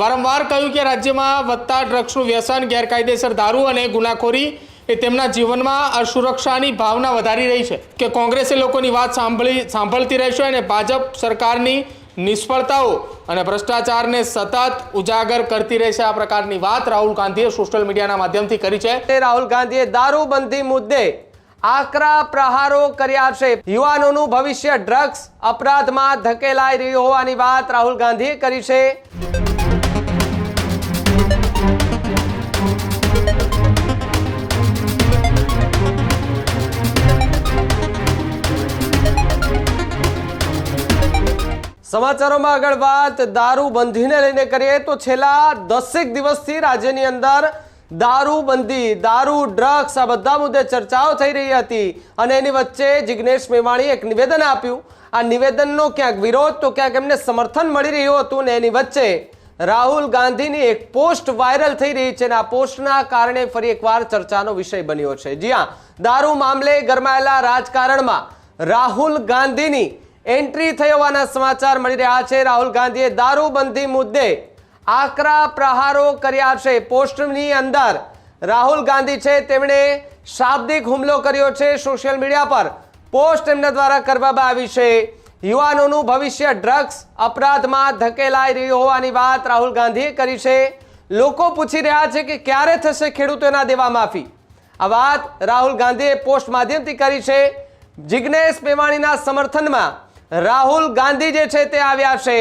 વારંવાર કહ્યું કે રાજ્યમાં વધતા ડ્રગ્સનું વ્યસન, ગેરકાયદેસર દારૂ અને ગુનાખોરી એ તેમના જીવનમાં અસુરક્ષાની ભાવના વધારી રહી છે કે કોંગ્રેસે લોકોની વાત સાંભળી, સાંભળતી રહેશે અને ભાજપ સરકારની નિષ્ફળતાઓ અને ભ્રષ્ટાચારને સતત ઉજાગર કરતી રહેશે. આ પ્રકારની વાત રાહુલ ગાંધીએ સોશિયલ મીડિયાના માધ્યમથી કરી છે. તે રાહુલ ગાંધીએ દારૂબંધી મુદ્દે આકરા પ્રહારો કર્યા છે. યુવાનોનું ભવિષ્ય ડ્રગ્સ અપરાધમાં ધકેલાઈ રહ્યું હોવાની વાત રાહુલ ગાંધીએ કરી છે. સમાચારોમાં આગળ વાત. દારૂબંધીને લઈને કરીએ તો છેલ્લા દસેક દિવસથી રાજ્યની અંદર દારૂબંધી, દારૂ, ડ્રગ્સ આ બધા મુદ્દે ચર્ચાઓ થઈ રહી હતી અને એની વચ્ચે જિગ્નેશ મેવાણીએ એક નિવેદન આપ્યું. આ નિવેદનનો ક્યાંક વિરોધ તો ક્યાંક એમને સમર્થન મળી રહ્યું હતું ને એની વચ્ચે રાહુલ ગાંધીની એક પોસ્ટ વાયરલ થઈ રહી છે અને આ પોસ્ટના કારણે ફરી એકવાર ચર્ચાનો વિષય બન્યો છે. જી હા, દારૂ મામલે ગરમાયેલા રાજકારણમાં રાહુલ ગાંધીની એન્ટ્રી થઈ હોવાના સમાચાર મળી રહ્યા છે. રાહુલ ગાંધીએ દારૂબંધી મુદ્દે આકરા પ્રહારો કર્યા છે. પોસ્ટની અંદર રાહુલ ગાંધી છે, તેમણે શાબ્દિક હુમલો કર્યો છે. સોશિયલ મીડિયા પર પોસ્ટ એમના દ્વારા કરવામાં આવી છે. યુવાનોનું ભવિષ્ય ડ્રગ્સ અપરાધમાં ધકેલાઈ રહ્યું હોવાની વાત રાહુલ ગાંધીએ કરી છે. લોકો પૂછી રહ્યા છે કે ક્યારે થશે ખેડૂતોના દેવા માફી? આ વાત રાહુલ ગાંધીએ પોસ્ટ માધ્યમથી કરી છે. જિગ્નેશ મેવાણીના સમર્થનમાં રાહુલ ગાંધી જે છે તે આવ્યા છે.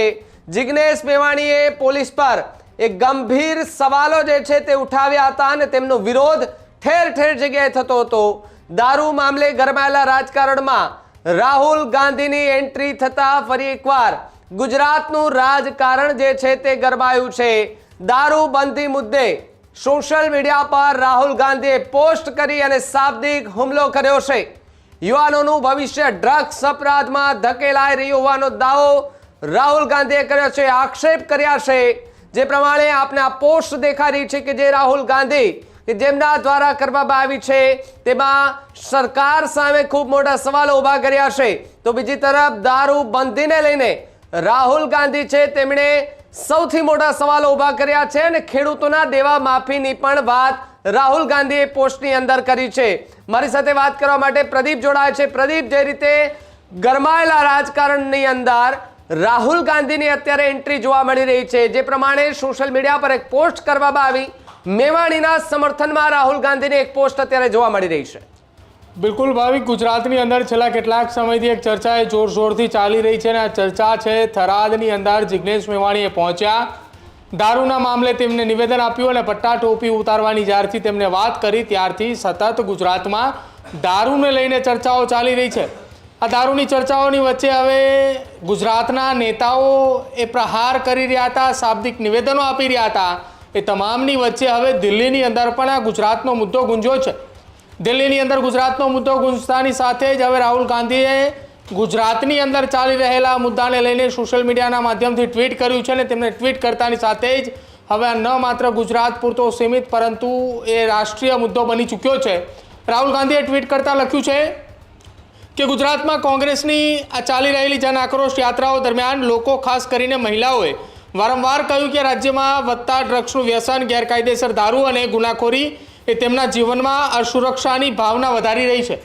જિગ્નેશ મેવાણીએ પોલીસ પર એક ગંભીર સવાલો જે છે તે ઉઠાવ્યા હતા અને તેમનો વિરોધ ઠેર ઠેર જગ્યાએ થતો હતો. દારૂ મામલે ગરમાયેલા રાજકારણમાં રાહુલ ગાંધીની એન્ટ્રી થતા ફરી એકવાર ગુજરાતનું રાજકારણ જે છે તે ગરમાયું છે. દારૂબંધી મુદ્દે સોશિયલ મીડિયા પર રાહુલ ગાંધીએ પોસ્ટ કરી અને શાબ્દિક હુમલો કર્યો છે. યુવાનોનું ભવિષ્ય ડ્રગ્સ અપરાધમાં ધકેલાઈ રહ્યું હોવાનો દાવો રાહુલ ગાંધીએ કર્યો છે. આક્ષેપ કર્યા છે. જે પ્રમાણે આપને આ પોસ્ટ દેખાડી છે કે જે રાહુલ ગાંધી કે જેમના દ્વારા કરવામાં આવી છે, તેમાં સરકાર સામે ખૂબ મોટા સવાલો ઊભા કર્યા છે. તો બીજી તરફ દારૂ બંધીને લઈને રાહુલ ગાંધી છે, તેમણે સૌથી મોટા સવાલો ઊભા કર્યા છે અને ખેડૂતોના દેવા માફીની પણ વાત રાહુલ ગાંધીએ પોસ્ટની અંદર કરી છે. મારી સાથે વાત કરવા માટે પ્રદીપ જોડાય છે. પ્રદીપ, જે રીતે ગરમાયેલા રાજકારણની અંદર રાહુલ ગાંધીની અત્યારે એન્ટ્રી જોવા મળી રહી છે, જે પ્રમાણે સોશિયલ મીડિયા પર એક પોસ્ટ કરવામાં આવી. મેવાણીના સમર્થનમાં રાહુલ ગાંધીની એક પોસ્ટ અત્યારે જોવા મળી રહી છે. બિલકુલ ભાવિક, ગુજરાતની અંદર છેલ્લા કેટલાક સમયથી એક ચર્ચા એ જોર જોરથી ચાલી રહી છે અને આ ચર્ચા છે થરાદની અંદર જિગ્નેશ મેવાણીએ પહોંચ્યા. દારૂના મામલે તેમને નિવેદન આપ્યું અને પટ્ટા ટોપી ઉતારવાની જ્યારથી તેમને વાત કરી, ત્યારથી સતત ગુજરાતમાં દારૂને લઈને ચર્ચાઓ ચાલી રહી છે. આ દારૂની ચર્ચાઓની વચ્ચે હવે ગુજરાતના નેતાઓ એ પ્રહાર કરી રહ્યા હતા, શાબ્દિક નિવેદનો આપી રહ્યા હતા. એ તમામની વચ્ચે હવે દિલ્હીની અંદર પણ આ ગુજરાતનો મુદ્દો ગુંજ્યો છે. દિલ્હીની અંદર ગુજરાતનો મુદ્દો ગુંજતાની સાથે જ હવે રાહુલ ગાંધીએ ગુજરાતની અંદર ચાલી રહેલા મુદ્દાને લઈને સોશિયલ મીડિયાના માધ્યમથી ટ્વીટ કર્યું છે અને તેમને ટ્વીટ કરતાની સાથે જ હવે ન માત્ર ગુજરાત પૂરતો સીમિત પરંતુ એ રાષ્ટ્રીય મુદ્દો બની ચૂક્યો છે. રાહુલ ગાંધીએ ટ્વીટ કરતાં લખ્યું છે કે ગુજરાતમાં કોંગ્રેસની આ ચાલી રહેલી જન આક્રોશ યાત્રાઓ દરમિયાન લોકો ખાસ કરીને મહિલાઓએ વારંવાર કહ્યું કે રાજ્યમાં વધતા ડ્રગ્સનું વ્યસન, ગેરકાયદેસર દારૂ અને ગુનાખોરી એ તેમના જીવનમાં અસુરક્ષાની ભાવના વધારી રહી છે.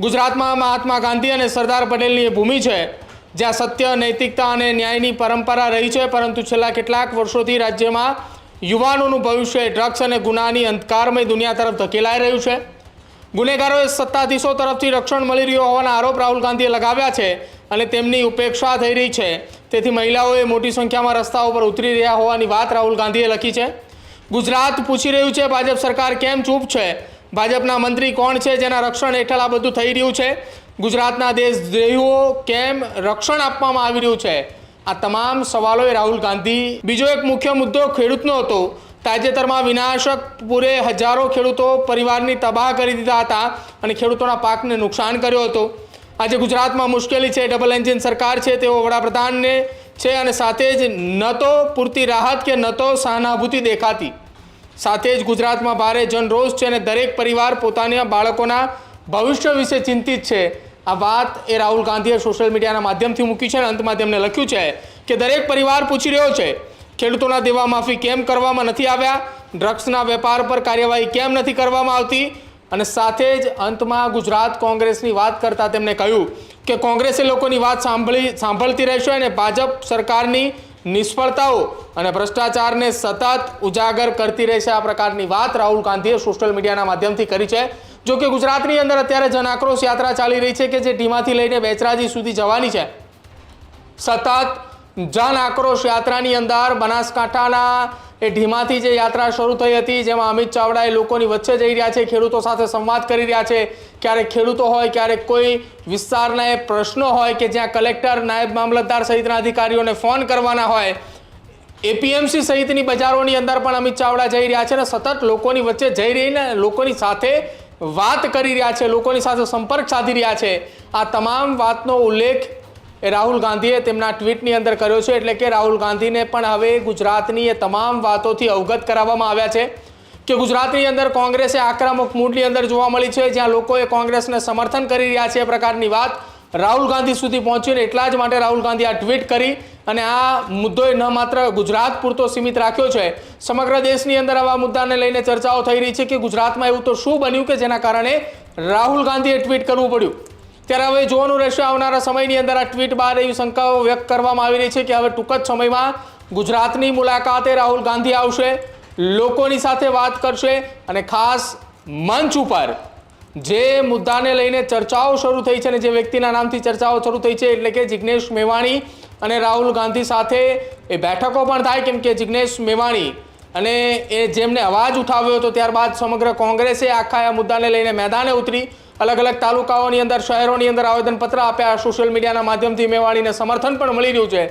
ગુજરાતમાં મહાત્મા ગાંધી અને સરદાર પટેલની એ ભૂમિ છે, જ્યાં સત્ય, નૈતિકતા અને ન્યાયની પરંપરા રહી છે, પરંતુ છેલ્લા કેટલાક વર્ષોથી રાજ્યમાં યુવાનોનું ભવિષ્ય ડ્રગ્સ અને ગુનાની અંધકારમય દુનિયા તરફ ધકેલાઈ રહ્યું છે. ગુનેગારોએ સત્તાધીશો તરફથી રક્ષણ મળી રહ્યું હોવાના આરોપ રાહુલ ગાંધીએ લગાવ્યા છે અને તેમની ઉપેક્ષા થઈ રહી છે તેથી મહિલાઓએ મોટી સંખ્યામાં રસ્તાઓ પર ઉતરી રહ્યા હોવાની વાત રાહુલ ગાંધીએ લખી છે. ગુજરાત પૂછી રહ્યું છે ભાજપ સરકાર કેમ ચૂપ છે? ભાજપના મંત્રી કોણ છે? જેના રક્ષણ હેઠળ આ બધું થઈ રહ્યું છે? ગુજરાતના દેશદ્રોહીઓ કેમ રક્ષણ આપવામાં આવી રહ્યું છે? આ તમામ સવાલોએ રાહુલ ગાંધી, બીજો એક મુખ્ય મુદ્દો ખેડૂતનો હતો. તાજેતરમાં વિનાશક પૂરે હજારો ખેડૂતો પરિવારની તબાહ કરી દીધા હતા અને ખેડૂતોના પાકને નુકસાન કર્યો હતો. આજે ગુજરાતમાં મુશ્કેલી છે ડબલ એન્જિન સરકાર છે, તેઓ વડાપ્રધાનને છે અને સાથે જ ન તો પૂરતી રાહત કે ન તો સહાનુભૂતિ દેખાતી. સાથે જ ગુજરાતમાં ભારે જનરોષ છે અને દરેક પરિવાર પોતાના બાળકોના ભવિષ્ય વિશે ચિંતિત છે. આ વાત એ રાહુલ ગાંધીએ સોશિયલ મીડિયાના માધ્યમથી મૂકી છે અને અંતમાં તેમણે લખ્યું છે કે દરેક પરિવાર પૂછી રહ્યો છે, ખેડૂતોના દેવા માફી કેમ કરવામાં નથી આવ્યા? ડ્રગ્સના વેપાર પર કાર્યવાહી કેમ નથી કરવામાં આવતી? અને સાથે જ અંતમાં ગુજરાત કોંગ્રેસની વાત કરતા તેમણે કહ્યું કે કોંગ્રેસે લોકોની વાત સાંભળી, સાંભળતી રહેશે અને ભાજપ સરકારની નિષ્ફળતાઓ અને ભ્રષ્ટાચારને સતત ઉજાગર કરતી રહેશે. આ પ્રકારની વાત રાહુલ ગાંધીએ સોશિયલ મીડિયાના માધ્યમથી કરી છે. જો કે ગુજરાતની અંદર અત્યારે જન આક્રોશ યાત્રા ચાલી રહી છે કે જે ઢીમાથી લઈને બેચરાજી સુધી જવાની છે. સતત જન આક્રોશ યાત્રાની અંદર બનાસકાંઠાના એ ઢીમાથી જે યાત્રા શરૂ થઈ હતી, જેમાં અમિત ચાવડા એ લોકોની વચ્ચે જઈ રહ્યા છે, ખેડૂતો સાથે સંવાદ કરી રહ્યા છે. ક્યારેક ખેડૂતો હોય, ક્યારેક કોઈ વિસ્તારના એ પ્રશ્નો હોય કે જ્યાં કલેક્ટર, નાયબ મામલતદાર સહિતના અધિકારીઓને ફોન કરવાના હોય. એપીએમસી સહિતની બજારોની અંદર પણ અમિત ચાવડા જઈ રહ્યા છે અને સતત લોકોની વચ્ચે જઈ રહીને લોકોની સાથે વાત કરી રહ્યા છે, લોકોની સાથે સંપર્ક સાધી રહ્યા છે. આ તમામ વાતનો ઉલ્લેખ એ રાહુલ ગાંધીએ તેમના ટ્વીટની અંદર કર્યો છે એટલે કે રાહુલ ગાંધીને પણ હવે ગુજરાતની એ તમામ વાતોથી અવગત કરાવવામાં આવ્યા છે કે ગુજરાતની અંદર કોંગ્રેસે આક્રમક મૂડની અંદર જોવા મળી છે, જ્યાં લોકોએ કોંગ્રેસને સમર્થન કરી રહ્યા છે એ પ્રકારની વાત રાહુલ ગાંધી સુધી પહોંચીને એટલા જ માટે રાહુલ ગાંધી આ ટ્વીટ કરી અને આ મુદ્દોએ ન માત્ર ગુજરાત પૂરતો સીમિત રાખ્યો છે, સમગ્ર દેશની અંદર આવા મુદ્દાને લઈને ચર્ચાઓ થઈ રહી છે કે ગુજરાતમાં એવું તો શું બન્યું કે જેના કારણે રાહુલ ગાંધીએ ટ્વીટ કરવું પડ્યું. ત્યારે હવે જોવાનું રહેશે આવનારા સમયની અંદર આ ટ્વીટ બાદ એવી શંકાઓ વ્યક્ત કરવામાં આવી રહી છે કે હવે ટૂંક જ સમયમાં ગુજરાતની મુલાકાતે રાહુલ ગાંધી આવશે, લોકોની સાથે વાત કરશે અને ખાસ મંચ ઉપર જે મુદ્દાને લઈને ચર્ચાઓ શરૂ થઈ છે અને જે વ્યક્તિના નામથી ચર્ચાઓ શરૂ થઈ છે એટલે કે જિગ્નેશ મેવાણી અને રાહુલ ગાંધી સાથે એ બેઠકો પણ થાય કેમ કે જિગ્નેશ મેવાણી અને એ જેમને અવાજ ઉઠાવ્યો હતો ત્યારબાદ સમગ્ર કોંગ્રેસે આખા આ મુદ્દાને લઈને મેદાને ઉતરી અલગ અલગ તાલુકાઓની અંદર, શહેરોની અંદર આવેદનપત્ર આપ્યા. સોશિયલ મીડિયાના માધ્યમથી મેવાણીને સમર્થન પણ મળી રહ્યું છે.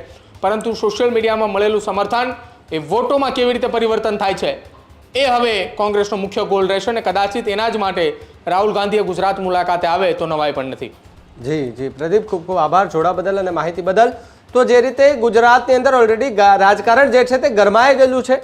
પરંતુ સોશિયલ મીડિયામાં મળેલું સમર્થન એ વોટોમાં કેવી રીતે પરિવર્તન થાય છે? એ હવે કોંગ્રેસનો મુખ્ય ગોલ રહેશે અને કદાચિત એના જ માટે રાહુલ ગાંધીએ ગુજરાત મુલાકાતે આવે તો નવાઈ પણ નથી. જી જી. પ્રદીપ, ખૂબ ખૂબ આભાર. જોડા બદલ અને માહિતી બદલ. તો જે રીતે ગુજરાતની અંદર ઓલરેડી રાજકારણ જે છે તે ગરમાઈ ગયેલું છે.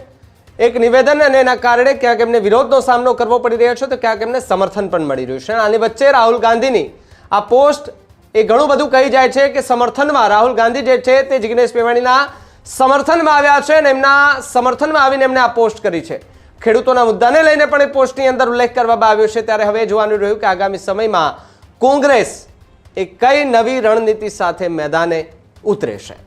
એક નિવેદન અને એના કારણે ક્યાંક એમને વિરોધનો સામનો કરવો પડી રહ્યો છે, તો ક્યાંક એમને સમર્થન પણ મળી રહ્યું છે. આની વચ્ચે રાહુલ ગાંધીની આ પોસ્ટ એ ઘણું બધું કહી જાય છે કે સમર્થનમાં રાહુલ ગાંધી જે છે તે જિગ્નેશ મેવાણીના સમર્થનમાં આવ્યા છે અને એમના સમર્થનમાં આવીને એમને આ પોસ્ટ કરી છે. ખેડૂતોના મુદ્દાને લઈને પણ એ પોસ્ટની અંદર ઉલ્લેખ કરવામાં આવ્યો છે. ત્યારે હવે જોવાનું રહ્યું કે આગામી સમયમાં કોંગ્રેસ એ કઈ નવી રણનીતિ સાથે મેદાને ઉતરે છે.